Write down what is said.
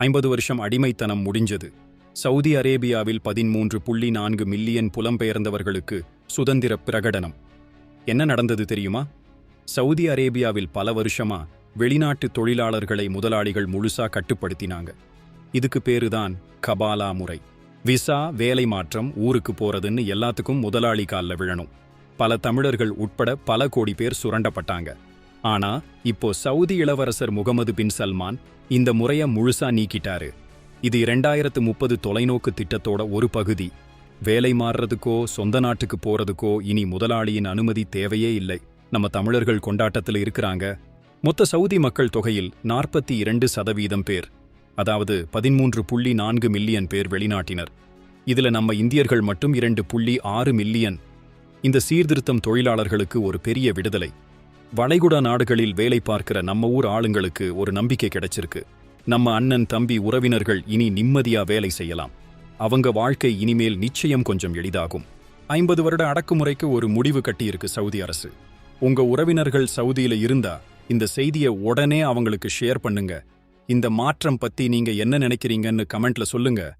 ஐம்பது வருஷம் அடிமைத்தனம் முடிஞ்சது. சவுதி அரேபியாவில் பதிமூன்று புள்ளி நான்கு மில்லியன் புலம்பெயர்ந்தவர்களுக்கு சுதந்திர பிரகடனம். என்ன நடந்தது தெரியுமா? சவுதி அரேபியாவில் பல வருஷமா வெளிநாட்டு தொழிலாளர்களை முதலாளிகள் முழுசா கட்டுப்படுத்தினாங்க. இதுக்கு பேருதான் கபாலா முறை. விசா வேலை மாற்றம் ஊருக்கு போறதுன்னு எல்லாத்துக்கும் முதலாளி கால்ல விழணும். பல தமிழர்கள் உட்பட பல கோடி பேர் சுரண்டப்பட்டாங்க. ஆனா இப்போ சவுதி இளவரசர் முகமது பின் சல்மான் இந்த முறைய முழுசா நீக்கிட்டாரு. இது இரண்டாயிரத்து முப்பது தொலைநோக்கு திட்டத்தோட ஒரு பகுதி. வேலை மாறுறதுக்கோ சொந்த நாட்டுக்கு போறதுக்கோ இனி முதலாளியின் அனுமதி தேவையே இல்லை. நம்ம தமிழர்கள் கொண்டாட்டத்தில் இருக்கிறாங்க. மொத்த சவுதி மக்கள் தொகையில் நாற்பத்தி இரண்டு சதவீதம் பேர் அதாவது பதிமூன்று புள்ளி நான்கு மில்லியன் பேர் வெளிநாட்டினர். இதுல நம்ம இந்தியர்கள் மட்டும் இரண்டு புள்ளி ஆறு மில்லியன். இந்த சீர்திருத்தம் தொழிலாளர்களுக்கு ஒரு பெரிய விடுதலை. வளைகுடா நாடுகளில் வேலை பார்க்கிற நம்ம ஊர் ஆளுங்களுக்கு ஒரு நம்பிக்கை கிடைச்சிருக்கு. நம்ம அண்ணன் தம்பி உறவினர்கள் இனி நிம்மதியா வேலை செய்யலாம். அவங்க வாழ்க்கை இனிமேல் நிச்சயம் கொஞ்சம் எளிதாகும். ஐம்பது வருட அடக்குமுறைக்கு ஒரு முடிவு கட்டியிருக்கு சவுதி அரசு. உங்க உறவினர்கள் சவுதியில இருந்தா இந்த செய்தியை உடனே அவங்களுக்கு ஷேர் பண்ணுங்க. இந்த மாற்றம் பத்தி நீங்க என்ன நினைக்கிறீங்கன்னு கமெண்ட்ல சொல்லுங்க.